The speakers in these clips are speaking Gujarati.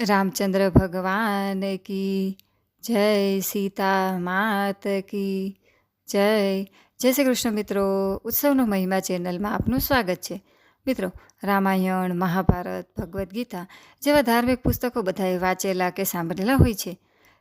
રામચંદ્ર ભગવાન કી જય સીતા માત કી જય. જય શ્રી કૃષ્ણ મિત્રો, ઉત્સવનો મહિમા ચેનલમાં આપનું સ્વાગત છે. મિત્રો, રામાયણ, મહાભારત, ભગવદ્ ગીતા જેવા ધાર્મિક પુસ્તકો બધાએ વાંચેલા કે સાંભળેલા હોય છે.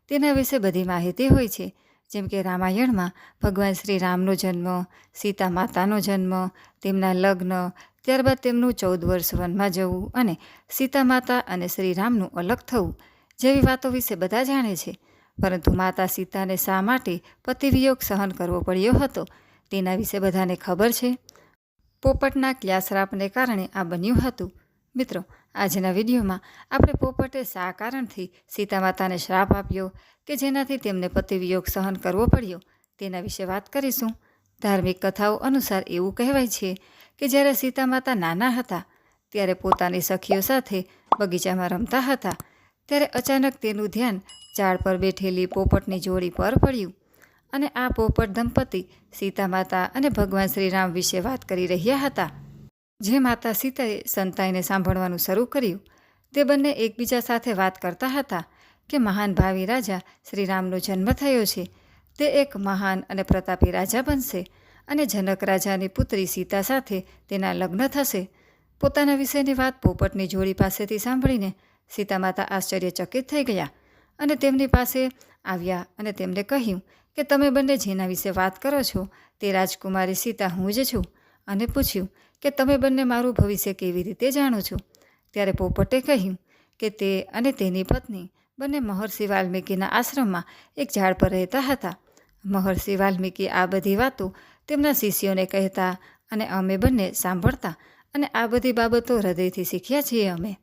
તેના વિશે બધી માહિતી હોય છે. જેમ કે રામાયણમાં ભગવાન શ્રી રામનો જન્મ, સીતા માતાનો જન્મ, તેમના લગ્ન ત્યારબાદ તેમનું ચૌદ વર્ષ વનમાં જવું અને સીતા માતા અને શ્રીરામનું અલગ થવું જેવી વાતો વિશે બધા જાણે છે. પરંતુ માતા સીતાને શા માટે પતિવિયોગ સહન કરવો પડ્યો હતો તેના વિશે બધાને ખબર છે. પોપટના ક્યા શ્રાપને કારણે આ બન્યું હતું. મિત્રો, આજના વિડીયોમાં આપણે પોપટે શા કારણથી સીતા માતાને શ્રાપ આપ્યો કે જેનાથી તેમને પતિવિયોગ સહન કરવો પડ્યો તેના વિશે વાત કરીશું. ધાર્મિક કથાઓ અનુસાર એવું કહેવાય છે કે જ્યારે સીતા માતા નાના હતા, ત્યારે પોતાની સખીઓ સાથે બગીચામાં રમતા હતા, ત્યારે અચાનક તેનું ધ્યાન ઝાડ પર બેઠેલી પોપટની જોડી પર પડ્યું અને આ પોપટ દંપતી સીતા માતા અને ભગવાન શ્રીરામ વિશે વાત કરી રહ્યા હતા. જે માતા સીતાએ સંતાઈને સાંભળવાનું શરૂ કર્યું, તે બંને એકબીજા સાથે વાત કરતા હતા કે મહાન ભાવિ રાજા શ્રીરામનો જન્મ થયો છે તે એક મહાન અને પ્રતાપી રાજા બનશે અને જનક રાજાની પુત્રી સીતા સાથે તેના લગ્ન થશે. પોતાના વિશેની વાત પોપટની જોડી પાસેથી સાંભળીને સીતા માતા આશ્ચર્યચકિત થઈ ગયા અને તેમની પાસે આવ્યા અને તેમને કહ્યું કે તમે બંને જેના વિશે વાત કરો છો તે રાજકુમારી સીતા હું જ છું અને પૂછ્યું કે તમે બંને મારું ભવિષ્ય કેવી રીતે જાણો છો? ત્યારે પોપટે કહ્યું કે તે અને તેની પત્ની બંને મહર્ષિ વાલ્મીકીના આશ્રમમાં એક ઝાડ પર રહેતા હતા. મહર્ષિ વાલ્મીકી આ બધી વાતો તેમના શિષ્યોને કહેતા અને અમે બંને સાંભળતા અને આ બધી બાબતો હૃદયથી શીખ્યા છીએ અમે.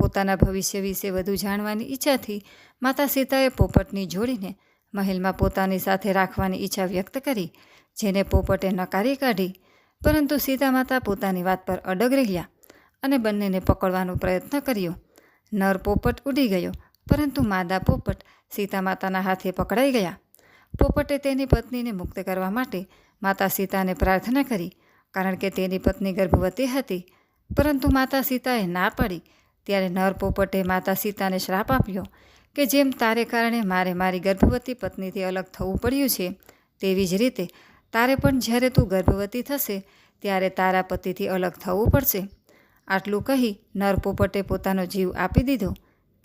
પોતાના ભવિષ્ય વિશે વધુ જાણવાની ઈચ્છાથી માતા સીતાએ પોપટની જોડીને મહેલમાં પોતાની સાથે રાખવાની ઈચ્છા વ્યક્ત કરી, જેને પોપટે નકારી કાઢી, પરંતુ સીતા માતા પોતાની વાત પર અડગ રહ્યા અને બંનેને પકડવાનો પ્રયત્ન કર્યો. નર પોપટ ઉડી ગયો, પરંતુ માદા પોપટ સીતા માતાના હાથે પકડાઈ ગયા. પોપટે તેની પત્નીને મુક્ત કરવા માટે માતા સીતાને પ્રાર્થના કરી, કારણ કે તેની પત્ની ગર્ભવતી હતી. પરંતુ માતા સીતાએ ના પાડી. ત્યારે નર પોપટે માતા સીતાને શ્રાપ આપ્યો કે જેમ તારે કારણે મારે મારી ગર્ભવતી પત્નીથી અલગ થવું પડ્યું છે, તેવી જ રીતે તારે પણ જ્યારે તું ગર્ભવતી થશે, ત્યારે તારા પતિથી અલગ થવું પડશે. આટલું કહી નર પોપટે પોતાનો જીવ આપી દીધો.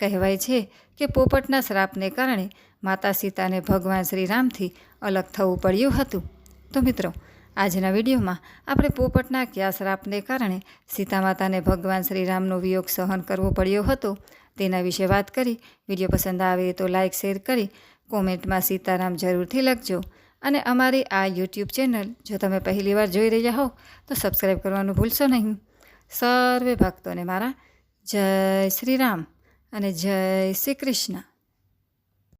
કહેવાય છે કે પોપટના શ્રાપને કારણે માતા સીતાને ભગવાન શ્રીરામથી અલગ થવું પડ્યું હતું. તો મિત્રો, આજના વિડીયોમાં આપણે પોપટના કયા શ્રાપને કારણે સીતા માતાને ભગવાન શ્રીરામનો વિયોગ સહન કરવો પડ્યો હતો તેના વિશે વાત કરી. વીડિયો પસંદ આવે તો લાઇક શેર કરી, કોમેન્ટમાં સીતારામ જરૂરથી લખજો. અને અમારી આ યુટ્યુબ ચેનલ જો તમે પહેલીવાર જોઈ રહ્યા હો, તો સબસ્ક્રાઈબ કરવાનું ભૂલશો નહીં. સર્વે ભક્તોને મારા જય શ્રી રામ અને જય શ્રી કૃષ્ણ.